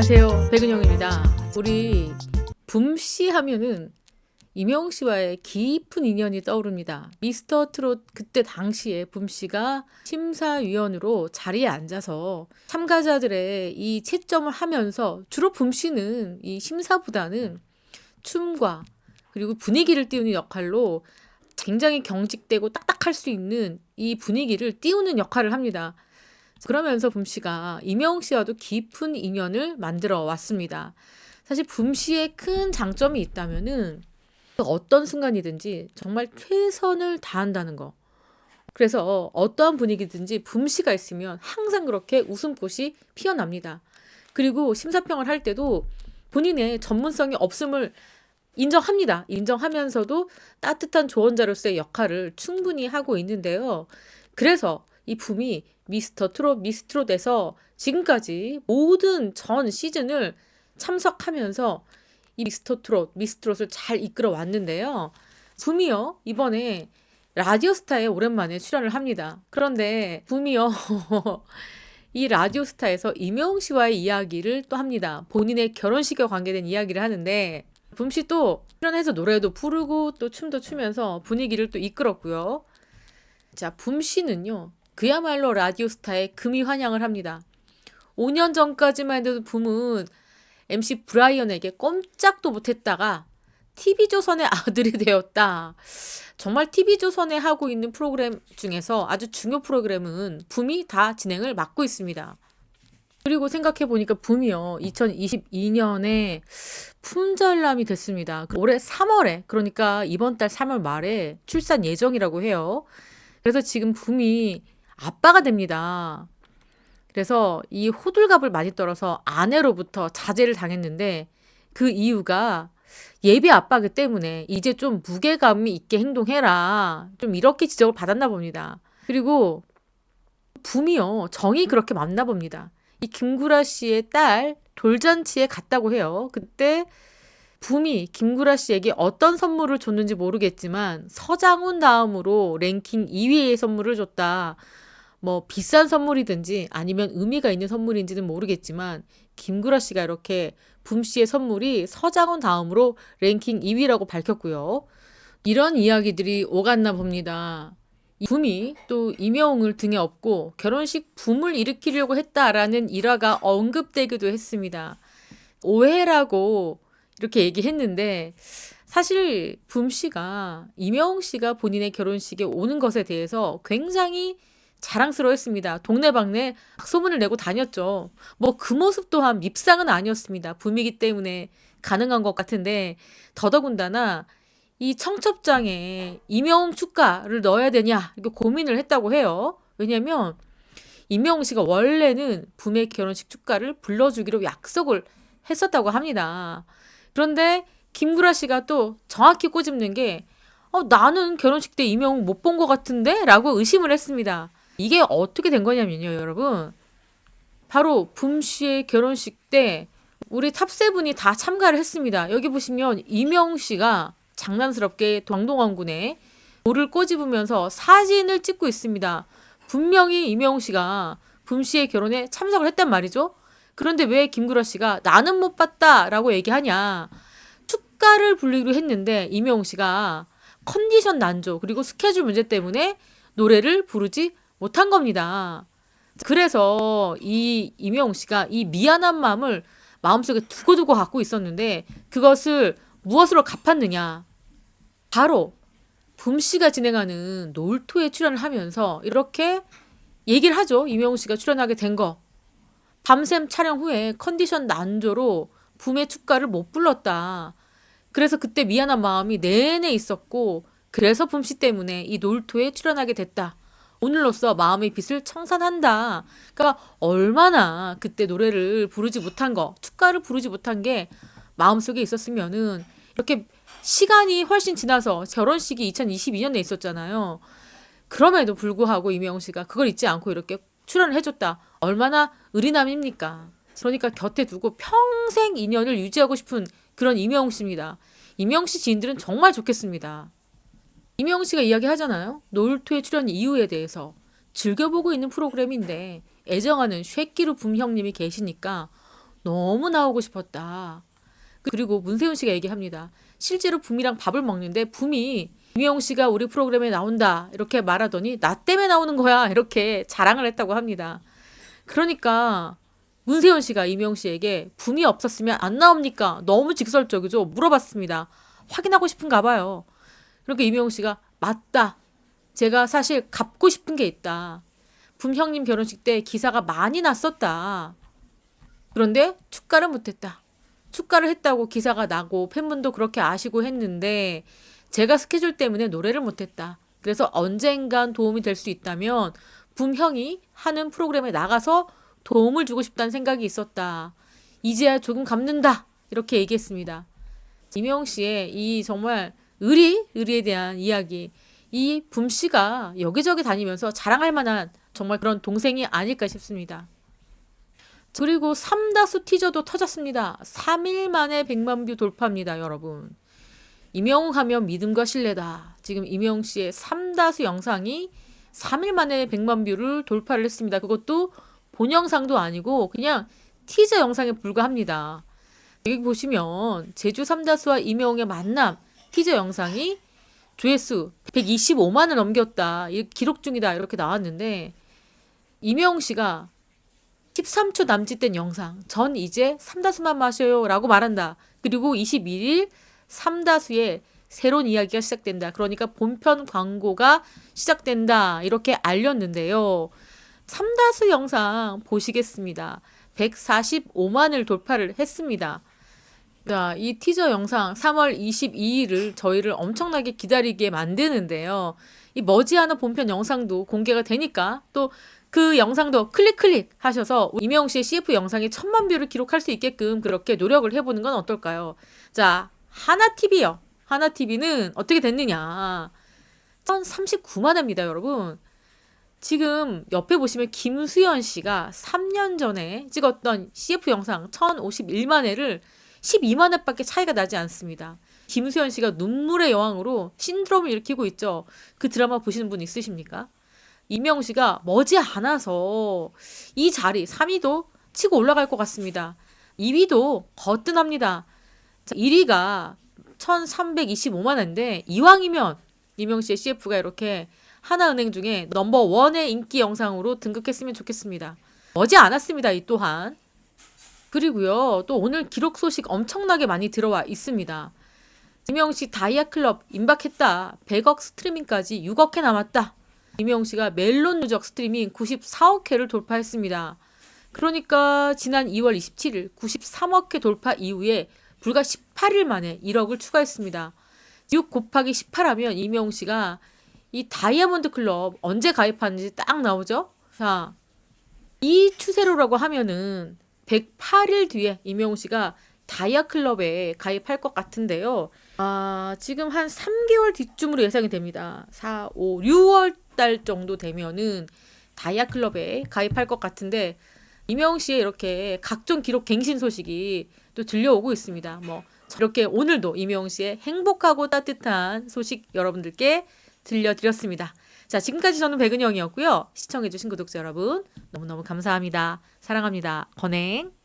안녕하세요. 백은영입니다. 우리 붐씨 하면은 이명 씨와의 깊은 인연이 떠오릅니다. 미스터 트롯 그때 당시에 붐 씨가 심사위원으로 자리에 앉아서 참가자들의 이 채점을 하면서 주로 붐 씨는 이 심사보다는 춤과 그리고 분위기를 띄우는 역할로 굉장히 경직되고 딱딱할 수 있는 이 분위기를 띄우는 역할을 합니다. 그러면서 붐씨가 이명 씨와도 깊은 인연을 만들어 왔습니다. 사실 붐씨의 큰 장점이 있다면은 어떤 순간이든지 정말 최선을 다한다는 거. 그래서 어떠한 분위기든지 붐씨가 있으면 항상 그렇게 웃음꽃이 피어납니다. 그리고 심사평을 할 때도 본인의 전문성이 없음을 인정합니다. 인정하면서도 따뜻한 조언자로서의 역할을 충분히 하고 있는데요. 그래서 이 붐이 미스터 트롯, 미스트롯에서 지금까지 모든 전 시즌을 참석하면서 이 미스터 트롯, 미스트롯을 잘 이끌어 왔는데요. 붐이요, 이번에 라디오스타에 오랜만에 출연을 합니다. 그런데 붐이요, 이 라디오스타에서 임영웅 씨와의 이야기를 또 합니다. 본인의 결혼식에 관계된 이야기를 하는데 붐씨 또 출연해서 노래도 부르고 또 춤도 추면서 분위기를 또 이끌었고요. 자, 붐 씨는요. 그야말로 라디오스타에 금이 환영을 합니다. 5년 전까지만 해도 붐은 MC 브라이언에게 꼼짝도 못했다가 TV조선의 아들이 되었다. 정말 TV조선에 하고 있는 프로그램 중에서 아주 중요 프로그램은 붐이 다 진행을 맡고 있습니다. 그리고 생각해 보니까 붐이요. 2022년에 품절남이 됐습니다. 올해 3월에 그러니까 이번 달 3월 말에 출산 예정이라고 해요. 그래서 지금 붐이 아빠가 됩니다. 그래서 이 호들갑을 많이 떨어서 아내로부터 자제를 당했는데 그 이유가 예비 아빠기 때문에 이제 좀 무게감이 있게 행동해라. 좀 이렇게 지적을 받았나 봅니다. 그리고 붐이요. 정이 그렇게 맞나 봅니다. 이 김구라 씨의 딸 돌잔치에 갔다고 해요. 그때 붐이 김구라 씨에게 어떤 선물을 줬는지 모르겠지만 서장훈 다음으로 랭킹 2위의 선물을 줬다. 뭐 비싼 선물이든지 아니면 의미가 있는 선물인지는 모르겠지만 김구라 씨가 이렇게 붐 씨의 선물이 서장훈 다음으로 랭킹 2위라고 밝혔고요. 이런 이야기들이 오갔나 봅니다. 붐이 또 임영웅을 등에 업고 결혼식 붐을 일으키려고 했다라는 일화가 언급되기도 했습니다. 오해라고 이렇게 얘기했는데 사실 붐 씨가 임영웅 씨가 본인의 결혼식에 오는 것에 대해서 굉장히 자랑스러워했습니다. 동네방네 소문을 내고 다녔죠. 뭐 그 모습 또한 밉상은 아니었습니다. 붐이기 때문에 가능한 것 같은데 더더군다나 이 청첩장에 임영웅 축가를 넣어야 되냐 이거 고민을 했다고 해요. 왜냐면 임영웅 씨가 원래는 붐의 결혼식 축가를 불러주기로 약속을 했었다고 합니다. 그런데 김구라 씨가 또 정확히 꼬집는 게 어, 나는 결혼식 때 임영웅 못 본 것 같은데? 라고 의심을 했습니다. 이게 어떻게 된 거냐면요, 여러분. 바로 붐 씨의 결혼식 때 우리 탑세븐이 다 참가를 했습니다. 여기 보시면 이명 씨가 장난스럽게 광동원군에 돌을 꼬집으면서 사진을 찍고 있습니다. 분명히 이명 씨가 붐 씨의 결혼에 참석을 했단 말이죠. 그런데 왜 김구라 씨가 나는 못 봤다라고 얘기하냐. 축가를 불리기로 했는데 이명 씨가 컨디션 난조 그리고 스케줄 문제 때문에 노래를 부르지 못한 겁니다. 그래서 이 임영웅 씨가 이 미안한 마음을 마음속에 두고두고 갖고 있었는데 그것을 무엇으로 갚았느냐? 바로 붐 씨가 진행하는 놀토에 출연을 하면서 이렇게 얘기를 하죠. 임영웅 씨가 출연하게 된 거. 밤샘 촬영 후에 컨디션 난조로 붐의 축가를 못 불렀다. 그래서 그때 미안한 마음이 내내 있었고 그래서 붐 씨 때문에 이 놀토에 출연하게 됐다. 오늘로써 마음의 빛을 청산한다. 그러니까 얼마나 그때 노래를 부르지 못한 거, 축가를 부르지 못한 게 마음속에 있었으면은 이렇게 시간이 훨씬 지나서 결혼식이 2022년에 있었잖아요. 그럼에도 불구하고 이명웅 씨가 그걸 잊지 않고 이렇게 출연을 해줬다. 얼마나 의리남입니까? 그러니까 곁에 두고 평생 인연을 유지하고 싶은 그런 이명웅 씨입니다. 이명웅 씨 지인들은 정말 좋겠습니다. 이명웅 씨가 이야기하잖아요. 놀토에 출연 이유에 대해서 즐겨보고 있는 프로그램인데 애정하는 쉐끼루 붐 형님이 계시니까 너무 나오고 싶었다. 그리고 문세윤 씨가 얘기합니다. 실제로 붐이랑 밥을 먹는데 붐이 김혜영 씨가 우리 프로그램에 나온다 이렇게 말하더니 나 때문에 나오는 거야 이렇게 자랑을 했다고 합니다. 그러니까 문세윤 씨가 이명 씨에게 붐이 없었으면 안 나옵니까? 너무 직설적이죠. 물어봤습니다. 확인하고 싶은가 봐요. 그러니까 이명 씨가 맞다. 제가 사실 갚고 싶은 게 있다. 붐 형님 결혼식 때 기사가 많이 났었다. 그런데 축가를 못했다. 축가를 했다고 기사가 나고 팬분도 그렇게 아시고 했는데 제가 스케줄 때문에 노래를 못했다. 그래서 언젠간 도움이 될 수 있다면 붐 형이 하는 프로그램에 나가서 도움을 주고 싶다는 생각이 있었다. 이제야 조금 갚는다. 이렇게 얘기했습니다. 이명 씨의 이 정말 의리, 의리에 대한 이야기. 이 붐 씨가 여기저기 다니면서 자랑할 만한 정말 그런 동생이 아닐까 싶습니다. 그리고 삼다수 티저도 터졌습니다. 3일 만에 100만 뷰 돌파입니다, 여러분. 이명웅 하면 믿음과 신뢰다. 지금 이명웅 씨의 삼다수 영상이 3일 만에 100만 뷰를 돌파를 했습니다. 그것도 본 영상도 아니고 그냥 티저 영상에 불과합니다. 여기 보시면 제주 삼다수와 이명웅의 만남 티저 영상이 조회수 125만을 넘겼다. 이 기록 중이다. 이렇게 나왔는데 이명웅 씨가 13초 남짓된 영상 전 이제 삼다수만 마셔요 라고 말한다. 그리고 21일 삼다수의 새로운 이야기가 시작된다. 그러니까 본편 광고가 시작된다. 이렇게 알렸는데요. 삼다수 영상 보시겠습니다. 145만을 돌파를 했습니다. 자, 이 티저 영상 3월 22일을 저희를 엄청나게 기다리게 만드는데요. 이 머지않은 본편 영상도 공개가 되니까 또 그 영상도 클릭 클릭 하셔서 이명웅 씨의 CF 영상이 천만 뷰를 기록할 수 있게끔 그렇게 노력을 해보는 건 어떨까요? 자, 하나TV요. 하나TV는 어떻게 됐느냐. 1039만 회입니다, 여러분. 지금 옆에 보시면 김수현 씨가 3년 전에 찍었던 CF 영상 1051만 회를 12만 회밖에 차이가 나지 않습니다. 김수현 씨가 눈물의 여왕으로 신드롬을 일으키고 있죠. 그 드라마 보시는 분 있으십니까? 이명우 씨가 머지않아서 이 자리 3위도 치고 올라갈 것 같습니다. 2위도 거뜬합니다. 1위가 1325만 원인데 이왕이면 이명 씨의 CF가 이렇게 하나은행 중에 넘버 원의 인기 영상으로 등극했으면 좋겠습니다. 머지 않았습니다. 이 또한. 그리고요. 또 오늘 기록 소식 엄청나게 많이 들어와 있습니다. 이명 씨 다이아 클럽 임박했다. 100억 스트리밍까지 6억 회 남았다. 이명 씨가 멜론 누적 스트리밍 94억 회를 돌파했습니다. 그러니까 지난 2월 27일 93억 회 돌파 이후에 불과 18일 만에 1억을 추가했습니다. 6 곱하기 18하면 이명 씨가 이 다이아몬드 클럽 언제 가입하는지 딱 나오죠? 자, 이 추세로라고 하면은 108일 뒤에 이명우 씨가 다이아 클럽에 가입할 것 같은데요. 아, 지금 한 3개월 뒤쯤으로 예상이 됩니다. 4, 5, 6월 달 정도 되면은 다이아 클럽에 가입할 것 같은데 이명웅 씨의 이렇게 각종 기록 갱신 소식이 또 들려오고 있습니다. 뭐 이렇게 오늘도 이명웅 씨의 행복하고 따뜻한 소식 여러분들께 들려드렸습니다. 자, 지금까지 저는 백은영이었고요. 시청해주신 구독자 여러분 너무너무 감사합니다. 사랑합니다. 건행.